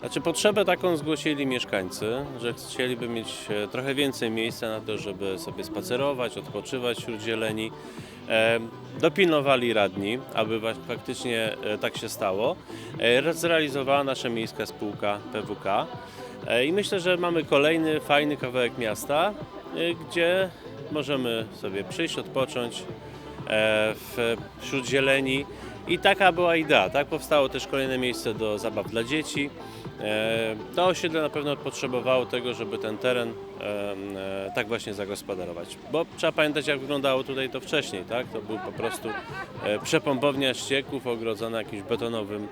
Znaczy potrzebę taką zgłosili mieszkańcy, że chcieliby mieć e, trochę więcej miejsca na to, żeby sobie spacerować, odpoczywać wśród zieleni. E, Dopilnowali radni, aby faktycznie e, tak się stało. Zrealizowała nasza miejska spółka PWK i myślę, że mamy kolejny fajny kawałek miasta, gdzie możemy sobie przyjść, odpocząć, wśród zieleni. I taka była idea, tak? Powstało też kolejne miejsce do zabaw dla dzieci. E, To osiedle na pewno potrzebowało tego, żeby ten teren e, tak właśnie zagospodarować. Bo trzeba pamiętać, jak wyglądało tutaj to wcześniej, tak? To był po prostu e, przepompownia ścieków ogrodzona jakimś betonowym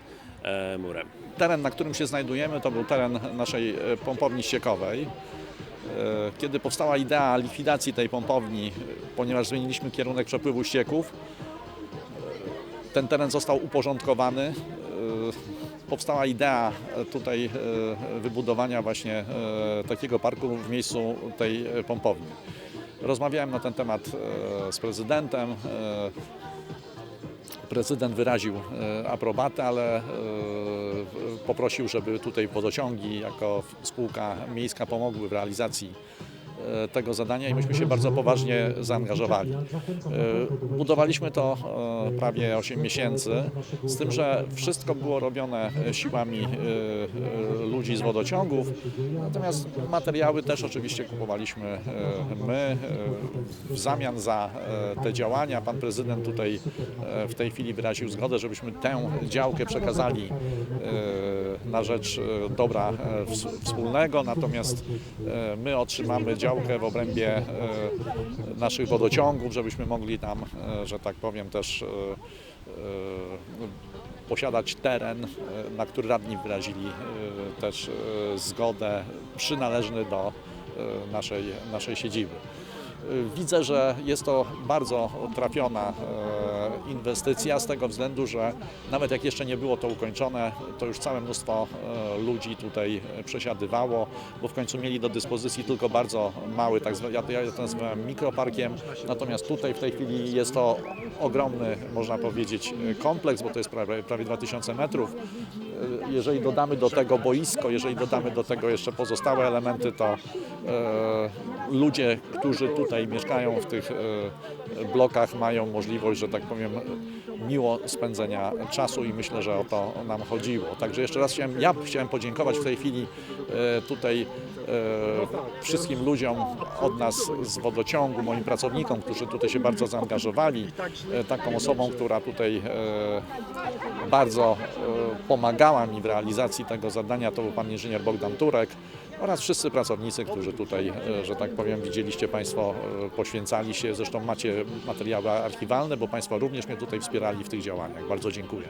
murem. Teren, na którym się znajdujemy, to był teren naszej pompowni ściekowej. Kiedy powstała idea likwidacji tej pompowni, ponieważ zmieniliśmy kierunek przepływu ścieków, ten teren został uporządkowany. E, Powstała idea tutaj e, wybudowania właśnie e, takiego parku w miejscu tej pompowni. Rozmawiałem na ten temat z prezydentem. Prezydent wyraził aprobatę, ale poprosił, żeby tutaj wodociągi jako spółka miejska pomogły w realizacji tego zadania i myśmy się bardzo poważnie zaangażowali. E, Budowaliśmy to e, prawie 8 miesięcy, z tym, że wszystko było robione siłami e, e, ludzi z wodociągów, natomiast materiały też oczywiście kupowaliśmy e, my e, w zamian za e, te działania. Pan prezydent tutaj e, w tej chwili wyraził zgodę, żebyśmy tę działkę przekazali e, na rzecz e, dobra e, ws- wspólnego, natomiast e, my otrzymamy działkę w obrębie e, naszych wodociągów, żebyśmy mogli tam, e, że tak powiem, też e, posiadać teren, na który radni wyrazili też zgodę przynależny do naszej, naszej siedziby. Widzę, że jest to bardzo trafiona inwestycja z tego względu, że nawet jak jeszcze nie było to ukończone, to już całe mnóstwo e, ludzi tutaj e, przesiadywało, bo w końcu mieli do dyspozycji tylko bardzo mały, tak zwa, ja, ja to nazywam mikroparkiem, natomiast tutaj w tej chwili jest to ogromny, można powiedzieć, e, kompleks, bo to jest prawie, prawie 2000 metrów. Jeżeli dodamy do tego boisko, jeżeli dodamy do tego jeszcze pozostałe elementy, to ludzie, którzy tutaj mieszkają w tych blokach mają możliwość, że tak powiem, miło spędzenia czasu i myślę, że o to nam chodziło. Także jeszcze raz chciałem, ja chciałem podziękować w tej chwili e, tutaj e, wszystkim ludziom od nas z wodociągu, moim pracownikom, którzy tutaj się bardzo zaangażowali, e, taką osobą, która tutaj bardzo pomagała mi w realizacji tego zadania, to był pan inżynier Bogdan Turek oraz wszyscy pracownicy, którzy tutaj, e, że tak powiem, widzieliście Państwo, e, poświęcali się. Zresztą macie materiały archiwalne, bo Państwo również mnie tutaj wspierali w tych działaniach. Bardzo dziękuję.